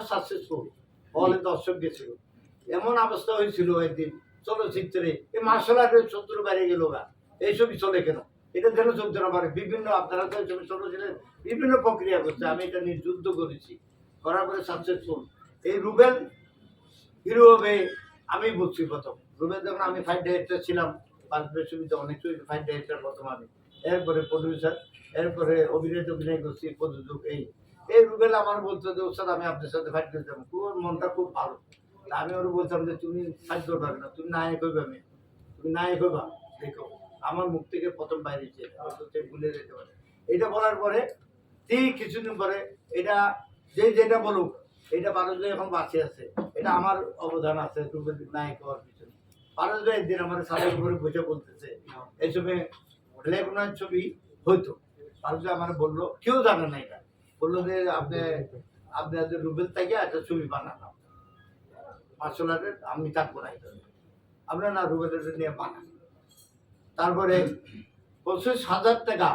আমরা সাকসেসফুল হলে দর্শক গেছিল। এমন অবস্থা হয়েছিল একদিন চলচ্চিত্রে। এই মার্শাল আর্টের শত্রু বেড়ে গেল গা। এইসবই চলে কেন? এটা যেন চলতে না পারে। বিভিন্ন আপনারা তো ছোট ছিলেন বিভিন্ন প্রক্রিয়া করছে। আমি এটা নিয়ে যুদ্ধ করেছি। করার পরে সাকসেসফুল এই রুবেল হিরো হবে আমি বুঝছি প্রথম। রুবেল যখন আমি ফাইট ডাইরেক্টর ছিলাম পাঁচ বিশ্ববিদ্যালয় অনেক ছবি ফাইট ডাইরেক্টর প্রথম আমি এরপরে প্রডিউসার এরপরে অভিনয় অভিনয় করছি প্রযোজক এই। এই রুবেল আমার বলতো যে, ওস্তাদ, আমি আপনার সাথে ফাইট করতাম ওর মনটা খুব ভালো। আমি ওর বলতাম যে, তুমি ফাইট করবে না তুমি নায়ক হইবে আমি তুমি নায়ক হইবা, দেখো। আমার মুখ থেকে প্রথম বাইরে হয়তো ভুলে যেতে পারে। এটা বলার পরে ঠিক কিছুদিন পরে এটা, যে যেটা বলুক, এটা পারস্য এখন বাঁচে আছে। এটা আমার অবদান আছে, রুবেল নায়ক হওয়ার পিছনে। পারস্য একদিন আমার সাদের উপরে বসে বলতেছে এইসবে লেগুনার ছবি হইতো। পারস্য আমার বলল, কেউ জানে না এটা। বলল যে আপনি আপনি আজ রুবেল থেকে, একটা ছবি বানানো মার্শাল আর্টের আমি থাকব না আপনার না রুবেলের নিয়ে বানান। তারপরে পঁচিশ হাজার টাকা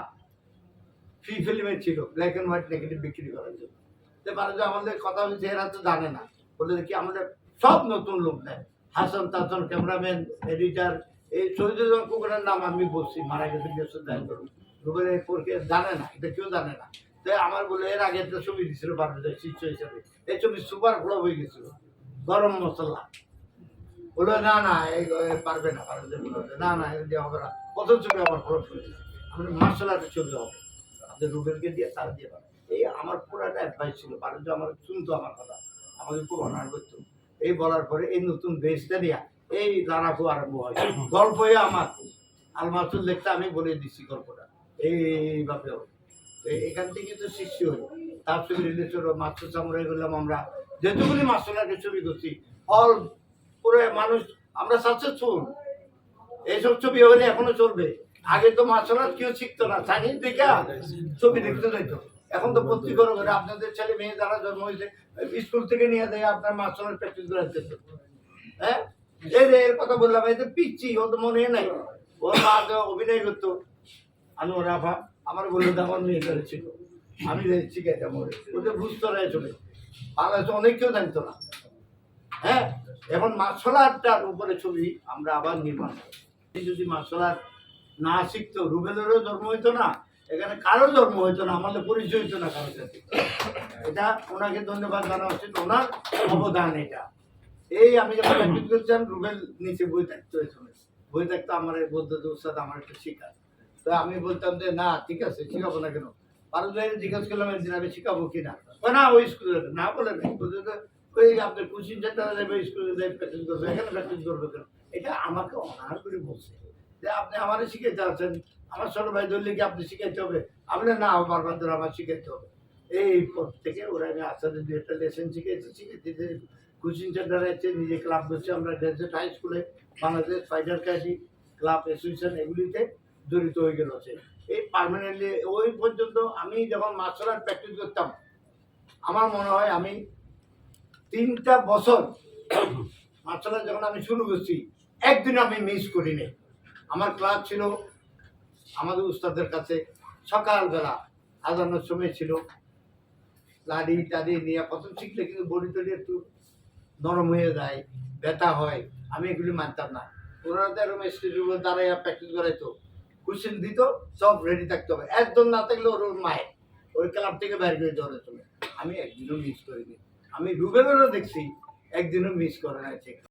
ফ্রি ফিল্মে ছিল ব্ল্যাক অ্যান্ড হোয়াইট নেগেটিভ বিক্রি করার জন্য। তো পারস্য আমাদের কথা হচ্ছে, এরা তো জানে না। বলে কি আমাদের সব নতুন লোক দেয়? হাসান, তাসান, ক্যামেরাম্যান, এডিটার, এই শহীদুল কুকুরের নাম আমি বলছি, মারা গেছে রুবেলের জানে না, এটা কেউ জানে না। তো আমার বলে এর আগে একটা ছবি দিছিল বারোটা শীর্ষ হিসাবে। এই ছবি সুপার ফ্লপ হয়ে গেছিল। গরম মশলা। বলল না না এই পারবে না পারবে না, না এটা দিয়ে হবে না। কত ছবি আমার ফ্লপ হয়েছে আমি মার্শাল আর্টের ছবি হবে আমাদের রুবেলকে দিয়ে তার দিয়ে এই আমার পুরাটা অ্যাডভাইস ছিল পারে আমার শুনতো আমার কথা আমাকে খুব অনার করতো। এই বলার পরে এই নতুন বেসটা নিয়ে এই লড়াকু আরম্ভ হয়। গল্প হয়ে আমার। আলমাসুল দেখতে আমি বলে দিচ্ছি গল্পটা। এইভাবে এখান থেকে তো সৃষ্টি হলো। তার ছবি হলো, মাস্টার সামুরাই করলাম আমরা যেটুকুনি মাস্টার আর্টের ছবি করছি অল পুরো মানুষ, আমরা সাকসেসফুল এইসব ছবি হলে এখনও চলবে। আগে তো আর্ট কেউ শিখতো না চাইনিজ দেখে, ছবি দেখতে যাইতো। এখন তো প্রতি করে আপনাদের ছেলে মেয়ে যারা জন্ম হয়েছে, স্কুল থেকে নিয়ে দেয়, আপনার আর্ট প্র্যাকটিস করাতে হ্যাঁ? এই এর কথা বললাম, এই তো পিচ্ছি ও তো মনে নাই। ওর মা অভিনয় করতো। আনোয়ার রাফা আমার বলল আমার মেয়ে করেছিল আমি শিখাইতাম ওরে ওদের বুঝতো না চলে বাংলাদেশে অনেক কেউ জানতো না। হ্যাঁ? এখন মার্শাল আর্টটার উপরে ছবি আমরা আবার নির্মাণ করি যদি মার্শাল আর্ট না শিখতো, রুবেলেরও জন্ম হইতো না, এখানে কারও জন্ম হইতো না, আমাদের পরিচয় হইতো না কারোর সাথে। এটা ওনাকে ধন্যবাদ জানা উচিত, ওনার অবদান এটা। এই আমি যখন করছিলাম, রুবেল নিচে বই থাকতো এখানে। বই থাকতো আমার বৌদ্ধ উস্তাদ, আমার একটা শিখা তো আমি বলতাম যে, না, ঠিক আছে, শিখাবো না কেন? পারো জিজ্ঞাসা করলাম, একদিন আমি শিখাবো কিনা ও, না, ওই স্কুলে না, বলে ওই আপনার কোচিং সেন্টারে যাবে স্কুলে যাই প্র্যাকটিস করবে, এখানে প্র্যাকটিস করবে কেন? এটা আমাকে অনার করে বলছে যে, আপনি আমারে শিখাইতে আছেন আমার ছোট ভাই ধরলে কি আপনি শিখাইতে হবে? আপনি না, বারবার ধরে আমার শিখাইতে হবে। এই পর থেকে ওরা আমি আসাদের দু একটা লেসন শিখেছি শিখেছি কোচিং সেন্টারে আছে নিজে ক্লাব করছি আমরা গ্রাজুয়েট হাই স্কুলে Bangladesh fighter caddie club association এগুলিতে। জড়িত হয়ে গেল সে। এই পার্মানেন্টলি ওই পর্যন্ত আমি যখন মার্শাল আর্ট প্র্যাকটিস করতাম, আমার মনে হয় আমি তিনটা বছর মার্শাল আর্ট যখন আমি শুরু করছি একদিন আমি মিস করিনি। আমার ক্লাস ছিল আমাদের উস্তাদের কাছে সকালবেলা আজানোর সময় ছিল। লাড়ি টাড়ি নিয়ে প্রথম শিখলে কিন্তু বডি টডি একটু নরম হয়ে যায়, ব্যথা হয়, আমি এগুলি মানতাম না। ওনারা তো এরকম স্টেজের দাঁড়াইয়া প্র্যাকটিস করাইতো। কোশ্চেন দিত, সব রেডি থাকতে হবে। একজন না থাকলে ওর মায়ের। ওই ক্লাব থেকে বাইরে করে ধরে চলে। আমি একদিনও মিস করিনি। আমি রুবেলেরও দেখছি, একদিনও মিস করে না সে